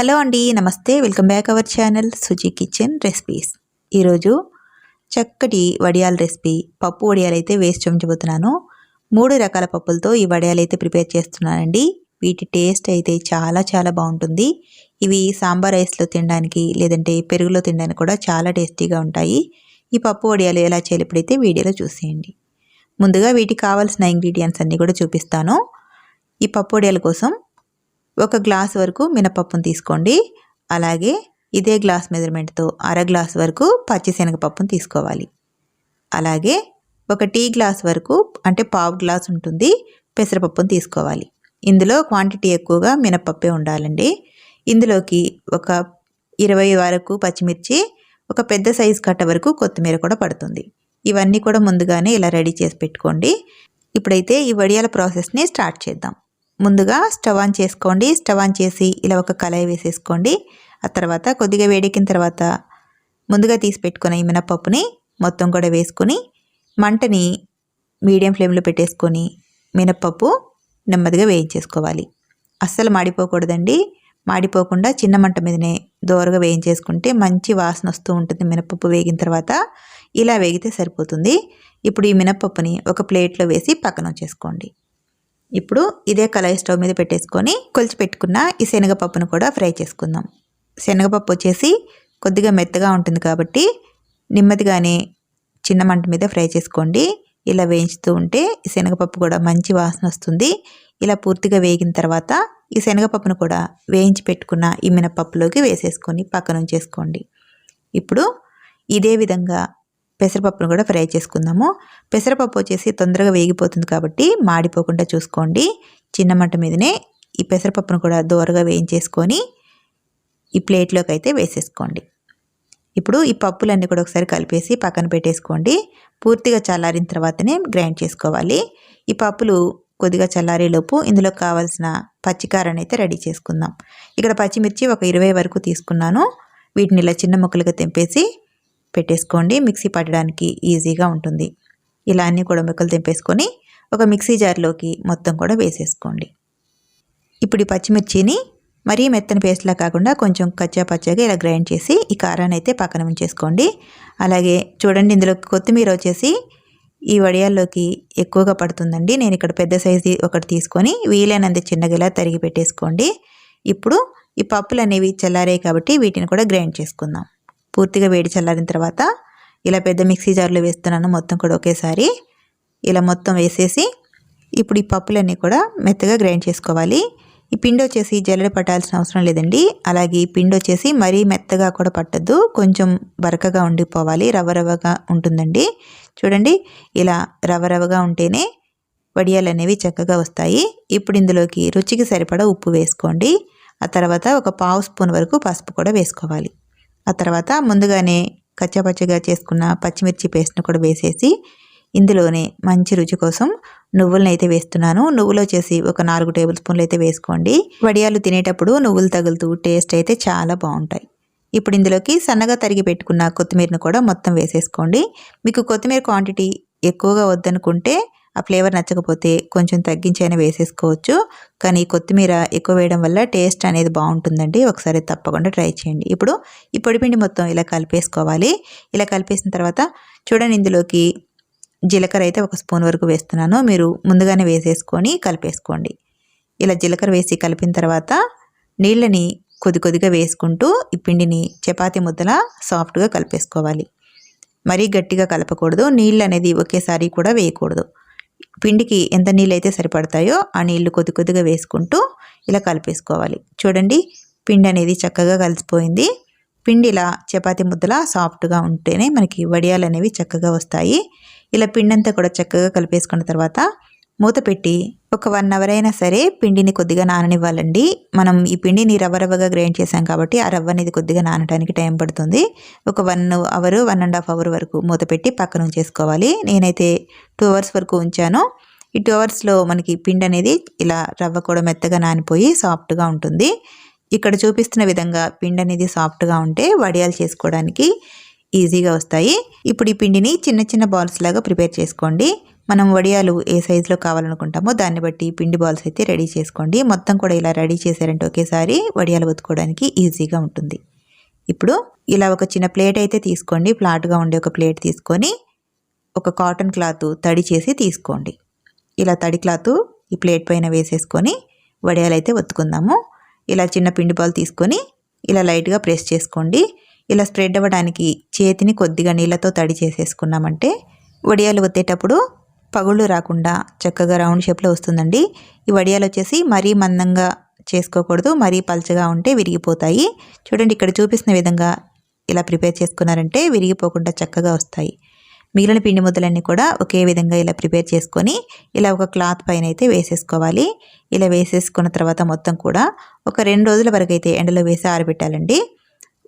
Hello అండి నమస్తే. Welcome back our channel Suji kitchen recipes. ఈరోజు చక్కటి వడియాల రెసిపీ. పప్పు వడియాలు అయితే వేసి చూపించబోతున్నాను. మూడు రకాల పప్పులతో ఈ వడియాలు అయితే ప్రిపేర్ చేస్తున్నానండి. వీటి టేస్ట్ అయితే చాలా చాలా బాగుంటుంది. ఇవి సాంబార్ రైస్లో తినడానికి లేదంటే పెరుగులో తినడానికి కూడా చాలా టేస్టీగా ఉంటాయి. ఈ పప్పు వడియాలు ఎలా చేయాలి ఇప్పుడైతే వీడియోలో చూసేయండి. ముందుగా వీటికి కావాల్సిన ఇంగ్రీడియంట్స్ అన్నీ కూడా చూపిస్తాను. ఈ పప్పు వడియాల కోసం ఒక గ్లాస్ వరకు మినపప్పును తీసుకోండి. అలాగే ఇదే గ్లాస్ మెజర్మెంట్తో అర గ్లాస్ వరకు పచ్చిశనగపప్పును తీసుకోవాలి. అలాగే ఒక టీ గ్లాస్ వరకు అంటే పావు గ్లాస్ ఉంటుంది పెసరపప్పును తీసుకోవాలి. ఇందులో క్వాంటిటీ ఎక్కువగా మినపప్పే ఉండాలండి. ఇందులోకి ఒక ఇరవై వరకు పచ్చిమిర్చి ఒక పెద్ద సైజు కట్ట వరకు కొత్తిమీర కూడా పడుతుంది. ఇవన్నీ కూడా ముందుగానే ఇలా రెడీ చేసి పెట్టుకోండి. ఇప్పుడైతే ఈ వడియాల ప్రాసెస్ని స్టార్ట్ చేద్దాం. ముందుగా స్టవ్ ఆన్ చేసుకోండి. స్టవ్ ఆన్ చేసి ఇలా ఒక కళాయి వేసేసుకోండి. ఆ తర్వాత కొద్దిగా వేడెక్కిన తర్వాత ముందుగా తీసి పెట్టుకున్న ఈ మినపప్పుని మొత్తం కూడా వేసుకొని మంటని మీడియం ఫ్లేమ్లో పెట్టేసుకొని మినపప్పు నెమ్మదిగా వేయించేసుకోవాలి. అస్సలు మాడిపోకూడదండి. మాడిపోకుండా చిన్న మంట మీదనే దోరగా వేయించేసుకుంటే మంచి వాసన వస్తూ ఉంటుంది. మినపప్పు వేగిన తర్వాత ఇలా వేగితే సరిపోతుంది. ఇప్పుడు ఈ మినపప్పుని ఒక ప్లేట్లో వేసి పక్కన వచ్చేసుకోండి ఇప్పుడు ఇదే కళాయి స్టవ్ మీద పెట్టేసుకొని కొలిచి పెట్టుకున్న ఈ శనగపప్పును కూడా ఫ్రై చేసుకుందాం. శనగపప్పు వచ్చేసి కొద్దిగా మెత్తగా ఉంటుంది కాబట్టి నెమ్మదిగానే చిన్న మంట మీద ఫ్రై చేసుకోండి. ఇలా వేయించుతూ ఉంటే ఈ శనగపప్పు కూడా మంచి వాసన వస్తుంది. ఇలా పూర్తిగా వేగిన తర్వాత ఈ శనగపప్పును కూడా వేయించి పెట్టుకున్న ఈ మినపప్పులోకి వేసేసుకొని పక్కన ఉంచేసుకోండి. ఇప్పుడు ఇదే విధంగా పెసరపప్పును కూడా ఫ్రై చేసుకుందాము. పెసరపప్పు వచ్చేసి తొందరగా వేగిపోతుంది కాబట్టి మాడిపోకుండా చూసుకోండి. చిన్న మంట మీదనే ఈ పెసరపప్పును కూడా దోరగా వేయించేసుకొని ఈ ప్లేట్లోకి అయితే వేసేసుకోండి. ఇప్పుడు ఈ పప్పులన్నీ కూడా ఒకసారి కలిపేసి పక్కన పెట్టేసుకోండి. పూర్తిగా చల్లారిన తర్వాతనే గ్రైండ్ చేసుకోవాలి. ఈ పప్పులు కొద్దిగా చల్లారేలోపు ఇందులో కావాల్సిన పచ్చికారాన్ని అయితే రెడీ చేసుకుందాం. ఇక్కడ పచ్చిమిర్చి ఒక ఇరవై వరకు తీసుకున్నాను. వీటిని ఇలా చిన్న ముక్కలుగా తెంపేసి పెట్టేసుకోండి. మిక్సీ పట్టడానికి ఈజీగా ఉంటుంది. ఇలా అన్నీ కూడా ముక్కలు తెంపేసుకొని ఒక మిక్సీ జార్లోకి మొత్తం కూడా వేసేసుకోండి. ఇప్పుడు ఈ పచ్చిమిర్చిని మరీ మెత్తని పేస్ట్లా కాకుండా కొంచెం కచ్చా పచ్చగా ఇలా గ్రైండ్ చేసి ఈ కారాన్ని అయితే పక్కన ఉంచేసుకోండి. అలాగే చూడండి ఇందులో కొత్తిమీర వచ్చేసి ఈ వడియాల్లోకి ఎక్కువగా పడుతుందండి. నేను ఇక్కడ పెద్ద సైజు ఒకటి తీసుకొని వీలైనంత చిన్నగా ఇలా తరిగి పెట్టేసుకోండి. ఇప్పుడు ఈ పప్పులు అనేవి చల్లారాయి కాబట్టి వీటిని కూడా గ్రైండ్ చేసుకుందాం. పూర్తిగా వేడి చల్లారిన తర్వాత ఇలా పెద్ద మిక్సీ జార్లో వేస్తున్నాను మొత్తం కూడా ఒకేసారి. ఇలా మొత్తం వేసేసి ఇప్పుడు ఈ పప్పులన్నీ కూడా మెత్తగా గ్రైండ్ చేసుకోవాలి. ఈ పిండి వచ్చేసి జల్లెడ పట్టాల్సిన అవసరం లేదండి. అలాగే ఈ పిండి వచ్చేసి మరీ మెత్తగా కూడా పట్టద్దు. కొంచెం బరకగా ఉండిపోవాలి. రవ్వ రవ్వగా ఉంటుందండి. చూడండి ఇలా రవ్వ రవ్వగా ఉంటేనే వడియాలు అనేవి చక్కగా వస్తాయి. ఇప్పుడు ఇందులోకి రుచికి సరిపడా ఉప్పు వేసుకోండి. ఆ తర్వాత ఒక పావు స్పూన్ వరకు పసుపు కూడా వేసుకోవాలి. ఆ తర్వాత ముందుగానే కచ్చపచ్చగా చేసుకున్న పచ్చిమిర్చి పేస్ట్ను కూడా వేసేసి ఇందులోనే మంచి రుచి కోసం నువ్వులను అయితే వేస్తున్నాను. నువ్వులు వచ్చేసి ఒక నాలుగు టేబుల్ స్పూన్లు అయితే వేసుకోండి. వడియాలు తినేటప్పుడు నువ్వులు తగులుతూ టేస్ట్ అయితే చాలా బాగుంటాయి. ఇప్పుడు ఇందులోకి సన్నగా తరిగి పెట్టుకున్న కొత్తిమీరను కూడా మొత్తం వేసేసుకోండి. మీకు కొత్తిమీర క్వాంటిటీ ఎక్కువగా వద్దనుకుంటే ఆ ఫ్లేవర్ నచ్చకపోతే కొంచెం తగ్గించైనా వేసేసుకోవచ్చు. కానీ కొత్తిమీర ఎక్కువ వేయడం వల్ల టేస్ట్ అనేది బాగుంటుందండి. ఒకసారి తప్పకుండా ట్రై చేయండి. ఇప్పుడు ఈ పొడిపిండి మొత్తం ఇలా కలిపేసుకోవాలి. ఇలా కలిపేసిన తర్వాత చూడండి ఇందులోకి జీలకర్ర అయితే ఒక స్పూన్ వరకు వేస్తున్నాను. మీరు ముందుగానే వేసేసుకొని కలిపేసుకోండి. ఇలా జీలకర్ర వేసి కలిపిన తర్వాత నీళ్ళని కొద్ది కొద్దిగా వేసుకుంటూ ఈ పిండిని చపాతి ముద్దలా సాఫ్ట్గా కలిపేసుకోవాలి. మరీ గట్టిగా కలపకూడదు. నీళ్ళు అనేది ఒకేసారి కూడా వేయకూడదు. పిండికి ఎంత నీళ్ళు అయితే సరిపడతాయో ఆ నీళ్ళు కొద్ది కొద్దిగా వేసుకుంటూ ఇలా కలిపేసుకోవాలి. చూడండి పిండి అనేది చక్కగా కలిసిపోయింది. పిండి ఇలా చపాతి ముద్దలా సాఫ్ట్గా ఉంటేనే మనకి వడియాలు అనేవి చక్కగా వస్తాయి. ఇలా పిండి అంతా కూడా చక్కగా కలిపేసుకున్న తర్వాత మూత పెట్టి ఒక వన్ అవర్ అయినా సరే పిండిని కొద్దిగా నాననివ్వాలండి. మనం ఈ పిండిని రవ్వ రవ్వగా గ్రైండ్ చేసాం కాబట్టి ఆ రవ్వ అనేది కొద్దిగా నానడానికి టైం పడుతుంది. ఒక one hour one and half hour వరకు మూత పెట్టి పక్కన ఉంచేసుకోవాలి. నేనైతే టూ అవర్స్ వరకు ఉంచాను. ఈ టూ అవర్స్లో మనకి పిండి అనేది ఇలా రవ్వ కూడా మెత్తగా నానిపోయి సాఫ్ట్గా ఉంటుంది. ఇక్కడ చూపిస్తున్న విధంగా పిండి అనేది సాఫ్ట్గా ఉంటే వడియాలు చేసుకోవడానికి ఈజీగా వస్తాయి. ఇప్పుడు ఈ పిండిని చిన్న చిన్న బాల్స్ లాగా ప్రిపేర్ చేసుకోండి. మనం వడియాలు ఏ సైజులో కావాలనుకుంటామో దాన్ని బట్టి పిండి బాల్స్ అయితే రెడీ చేసుకోండి. మొత్తం కూడా ఇలా రెడీ చేశారంటే ఒకేసారి వడియాలు ఒత్తుకోవడానికి ఈజీగా ఉంటుంది. ఇప్పుడు ఇలా ఒక చిన్న ప్లేట్ అయితే తీసుకోండి. ఫ్లాట్గా ఉండే ఒక ప్లేట్ తీసుకొని ఒక కాటన్ క్లాత్ తడి చేసి తీసుకోండి. ఇలా తడి క్లాత్ ఈ ప్లేట్ పైన వేసేసుకొని వడియాలు అయితే ఒత్తుకుందాము ఇలా చిన్న పిండి బాల్ తీసుకొని ఇలా లైట్గా ప్రెస్ చేసుకోండి. ఇలా స్ప్రెడ్ అవ్వడానికి చేతిని కొద్దిగా నీళ్ళతో తడి చేసేసుకున్నామంటే వడియాలు ఒత్తేటప్పుడు పగుళ్ళు రాకుండా చక్కగా రౌండ్ షేప్లో వస్తుందండి. ఈ వడియాలు వచ్చేసి మరీ మందంగా చేసుకోకూడదు మరీ పల్చగా ఉంటే విరిగిపోతాయి. చూడండి ఇక్కడ చూపిస్తున్న విధంగా ఇలా ప్రిపేర్ చేసుకున్నారంటే విరిగిపోకుండా చక్కగా వస్తాయి. మిగిలిన పిండి ముద్దలన్నీ కూడా ఒకే విధంగా ఇలా ప్రిపేర్ చేసుకొని ఇలా ఒక క్లాత్ పైన అయితే వేసేసుకోవాలి. ఇలా వేసేసుకున్న తర్వాత మొత్తం కూడా ఒక రెండు రోజుల వరకు అయితే ఎండలో వేసి ఆరబెట్టాలండి.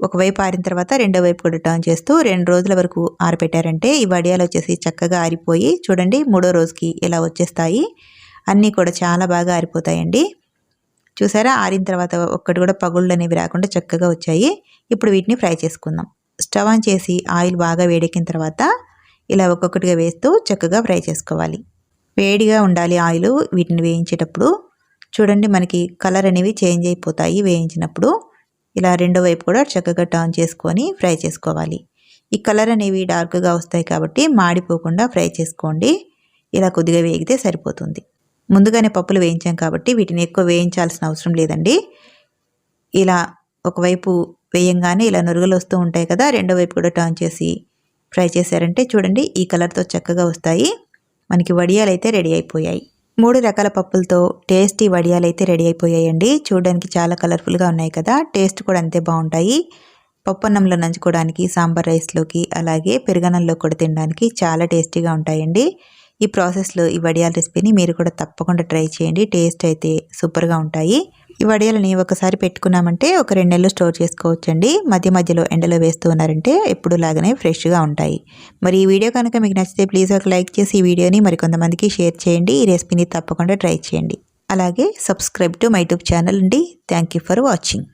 ఒకవైపు ఆరిన తర్వాత రెండో వైపు కూడా టర్న్ చేస్తూ రెండు రోజుల వరకు ఆరబెట్టారంటే ఈ వడియాలు వచ్చేసి చక్కగా ఆరిపోయి చూడండి మూడో రోజుకి ఇలా వచ్చేస్తాయి. అన్నీ కూడా చాలా బాగా ఆరిపోతాయండి. చూసారా? ఆరిన తర్వాత ఒక్కటి కూడా పగుళ్ళు అనేవి రాకుండా చక్కగా వచ్చాయి. ఇప్పుడు వీటిని ఫ్రై చేసుకుందాం. స్టవ్ ఆన్ చేసి ఆయిల్ బాగా వేడెక్కిన తర్వాత ఇలా ఒక్కొక్కటిగా వేస్తూ చక్కగా ఫ్రై చేసుకోవాలి. వేడిగా ఉండాలి ఆయిల్ వీటిని వేయించేటప్పుడు. చూడండి మనకి కలర్ అనేవి చేంజ్ అయిపోతాయి వేయించినప్పుడు. ఇలా రెండో వైపు కూడా చక్కగా టర్న్ చేసుకొని ఫ్రై చేసుకోవాలి. ఈ కలర్ అనేవి డార్క్గా వస్తాయి కాబట్టి మాడిపోకుండా ఫ్రై చేసుకోండి. ఇలా కొద్దిగా వేగితే సరిపోతుంది. ముందుగానే పప్పులు వేయించాం కాబట్టి వీటిని ఎక్కువ వేయించాల్సిన అవసరం లేదండి. ఇలా ఒకవైపు వేయంగానే ఇలా నురుగులు వస్తూ ఉంటాయి కదా రెండో వైపు కూడా టర్న్ చేసి ఫ్రై చేశారంటే చూడండి ఈ కలర్తో చక్కగా వస్తాయి. మనకి వడియాలు అయితే రెడీ అయిపోయాయి. మూడు రకాల పప్పులతో టేస్టీ వడియాలు అయితే రెడీ అయిపోయాయండి. చూడడానికి చాలా కలర్ఫుల్గా ఉన్నాయి కదా. టేస్ట్ కూడా అంతే బాగుంటాయి. పప్పన్నంలో నంచుకోవడానికి సాంబార్ రైస్లోకి అలాగే పెరుగన్నంలో కూడా తినడానికి చాలా టేస్టీగా ఉంటాయండి. ఈ ప్రాసెస్లో ఈ వడియాల రెసిపీని మీరు కూడా తప్పకుండా ట్రై చేయండి. టేస్ట్ అయితే సూపర్గా ఉంటాయి. ఈ వడియాలని ఒకసారి పెట్టుకున్నామంటే ఒక రెండు నెలలు స్టోర్ చేసుకోవచ్చండి. మధ్య మధ్యలో ఎండలో వేస్తూ ఉన్నారంటే ఎప్పుడు లాగానే ఫ్రెష్గా ఉంటాయి. మరి ఈ వీడియో కనుక మీకు నచ్చితే ప్లీజ్ ఒక లైక్ చేసి ఈ వీడియోని మరి కొంతమందికి షేర్ చేయండి. ఈ రెసిపీని తప్పకుండా ట్రై చేయండి. అలాగే subscribe to my YouTube channel అండి. Thank you for watching.